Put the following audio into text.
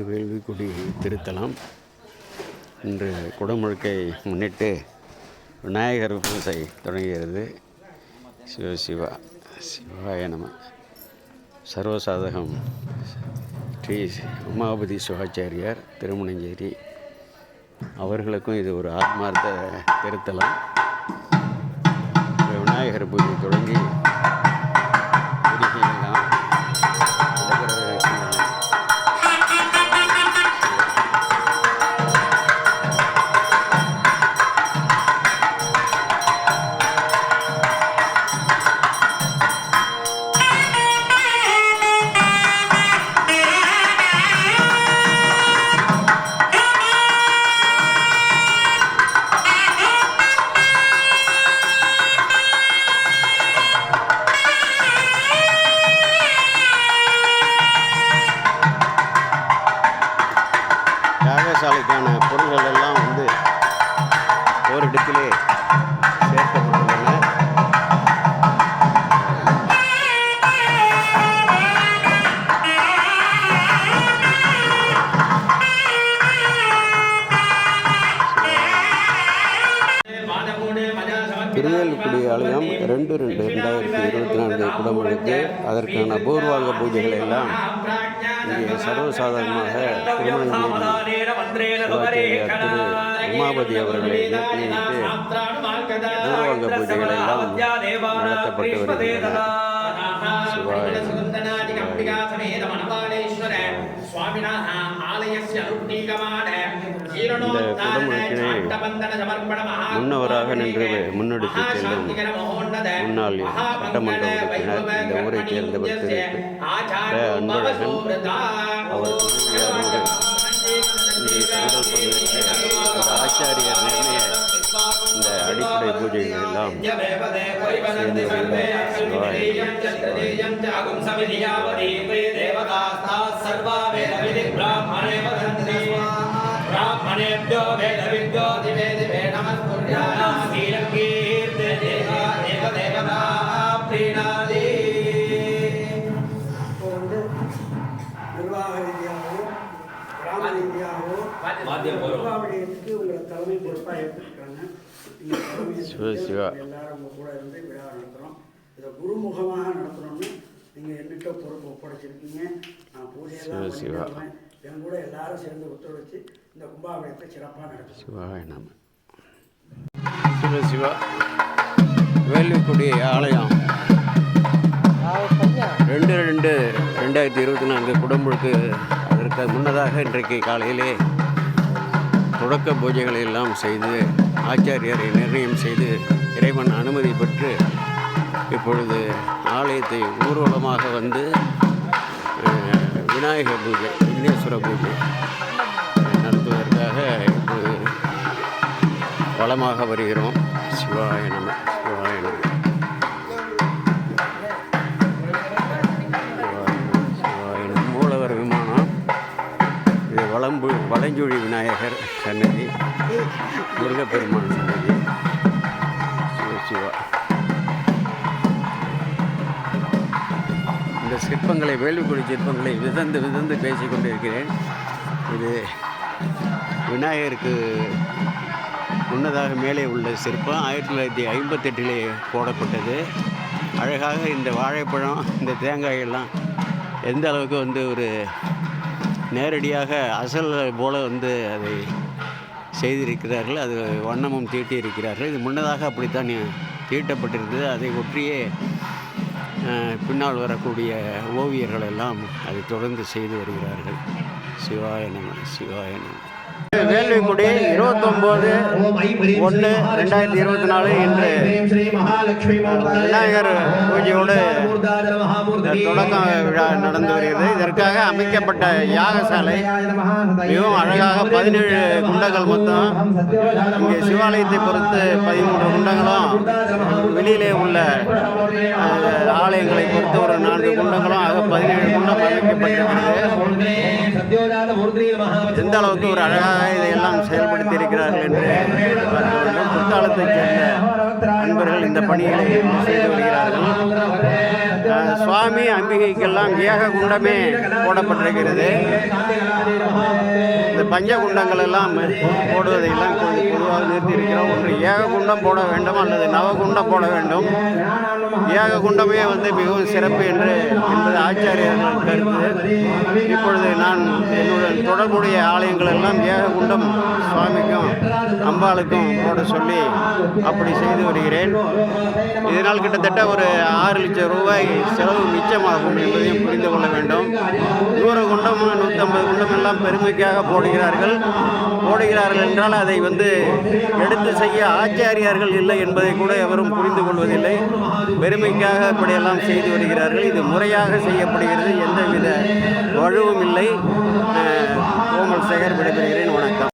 வேள்விக்குடி திருத்தலம். இன்று குடமுழுக்கை முன்னிட்டு விநாயகர் பூஜை தொடங்குகிறது. சிவ சிவா சிவாய நம. சர்வசாதகம் ஸ்ரீ உமாபதி சிவாச்சாரியார் திருமணஞ்சேரி அவர்களுக்கும் இது ஒரு ஆத்மார்த்த திருத்தலம். விநாயகர் பூஜை தொடங்கி யாகசாலைக்கான பொருள்கள் எல்லாம் வந்து ஓரிடத்திலே சேர்க்கப்பட்டுள்ளன. திருவேல்குடி ஆலயம் ரெண்டு ரெண்டு ரெண்டாயிரத்தி இருபத்தி நான்கு குடமுழுக்கு அதற்கான பூர்வாங்க பூஜைகளை எல்லாம் இங்கே சர்வசாதாரணமாக திருமணம் உமாபதி அவர்களை நிறுத்திவிட்டு பூர்வாங்க பூஜைகள் எல்லாம் நடத்தப்பட்டு வருகின்றன சிவாய இந்த குடமுழுக்கினை முன்னவராக நின்று முன்னெடுத்து செல்லும் முன்னாள் சட்டமன்ற உறுப்பினர் இந்த ஊரைச் சேர்ந்தவர் திரு ர. அன்பழகன் அவர் இந்த ஆச்சாரியர் இந்த அடிப்படை பூஜைகள் எல்லாம் சேர்ந்து தீபாவளிக்கு உங்களை தலைமை பொறுப்பாக சிவா. எல்லாரும் உங்கள் கூட இருந்து விழா நடத்துகிறோம் இதை குருமுகமாக நடத்தணும்னு நீங்கள் என்னிட்ட பொறுப்பு ஒப்படைச்சிருக்கீங்க. நான் பூஜையெல்லாம். என் கூட எல்லாரும் சேர்ந்து ஒத்துழைச்சு இந்த கும்பாபிஷேகத்தை சிறப்பாக நடத்துகிறோம் சிவாய நம சிவ சிவா. வேல்விக்குடி ஆலயம். ரெண்டு ரெண்டு ரெண்டாயிரத்தி இருபத்தி நான்கு குடமுழுக்கு அதற்கு முன்னதாக இன்றைக்கு காலையிலே தொடக்க பூஜைகளை எல்லாம் செய்து ஆச்சாரியரை நிர்ணயம் செய்து இறைவன் அனுமதி பெற்று இப்பொழுது ஆலயத்தை ஊர்வலமாக வந்து விநாயகர் பூஜை விக்னேஸ்வர பூஜை நடத்துவதற்காக இப்பொழுது வளமாக வருகிறோம். சிவாய சிவாய நம. வளம்பு விநாயகர் சன்னதி முருகப்பெருமான் சன்னதி சிவா இந்த சிற்பங்களை வேள்விக்குடி சிற்பங்களை விதந்து விதந்து பேசிக்கொண்டிருக்கிறேன் இது விநாயகருக்கு முன்னதாக மேலே உள்ள சிற்பம். ஆயிரத்தி தொள்ளாயிரத்தி ஐம்பத்தெட்டிலே போடப்பட்டது. அழகாக இந்த வாழைப்பழம் இந்த தேங்காய் எல்லாம் எந்த அளவுக்கு வந்து ஒரு நேரடியாக அசல் போல வந்து அதை செய்திருக்கிறார்கள் அது வண்ணமும் தீட்டியிருக்கிறார்கள். இது முன்னதாக அப்படித்தான் தீட்டப்பட்டிருந்தது. அதை ஒற்றியே பின்னால் வரக்கூடிய ஓவியர்கள் எல்லாம் அதை தொடர்ந்து செய்து வருகிறார்கள். சிவாய நம சிவாய நம. வேள்விக்குடி இருபத்தொம்போது ஒன்று ரெண்டாயிரத்தி இருபத்தி நாலு இன்று. விநாயகர் பூஜையோடு தொடக்க விழா நடந்து வருகிறது. இதற்காக அமைக்கப்பட்ட யாகசாலை. மிகவும் அழகாக பதினேழு குண்டங்கள் மொத்தம். இங்கே சிவாலயத்தை பொறுத்து பதிமூன்று குண்டங்களும் வெளியிலே உள்ள ஆலயங்களை பொறுத்து ஒரு நான்கு குண்டங்களும் ஆக பதினேழு குண்டம் அமைக்கப்பட்டிருக்கிறது. எந்த அளவுக்கு ஒரு அழகாக இதையெல்லாம் செயல்படுத்தி இருக்கிறார்கள் என்று குற்றாலத்தைச் சேர்ந்த அன்பர்கள் இந்த பணிகளை செய்து வருகிறார்கள். சுவாமி அம்பிகைக்கெல்லாம் ஏக குண்டமே போடப்பட்டிருக்கிறது. இந்த பஞ்ச குண்டங்கள் எல்லாம் போடுவதையெல்லாம் கொஞ்சம் பொதுவாக நிறுத்தியிருக்கிறோம். ஒன்று ஏக குண்டம் போட வேண்டும் அல்லது நவகுண்டம் போட வேண்டும். ஏக குண்டமே வந்து மிகவும் சிறப்பு என்று என்பது ஆச்சாரியர்கள் கருத்து. இப்பொழுது நான் என்னுடன் தொடர்புடைய ஆலயங்கள் எல்லாம் ஏக குண்டம் சுவாமிக்கும் அம்பாளுக்கும் போட சொல்லி அப்படி செய்து வருகிறேன். இதனால் கிட்டத்தட்ட ஒரு ஆறு லட்சம் ரூபாய் செலவு மிச்சமாகும் என்பதையும் புரிந்து கொள்ள வேண்டும். நூறு குண்டம் நூற்றம்பது குண்டம் எல்லாம் பெருமைக்காக போடுகிறார்கள். போடுகிறார்கள் என்றால் அதை வந்து எடுத்து செய்ய ஆச்சாரியார்கள் இல்லை என்பதை கூட எவரும் புரிந்து கொள்வதில்லை. பெருமைக்காக இப்படியெல்லாம் செய்து வருகிறார்கள். இது முறையாக செய்யப்படுகிறது. எந்தவித வலுவும் இல்லை. கோமல் சேகர் விடைபெறுகிறேன். வணக்கம்.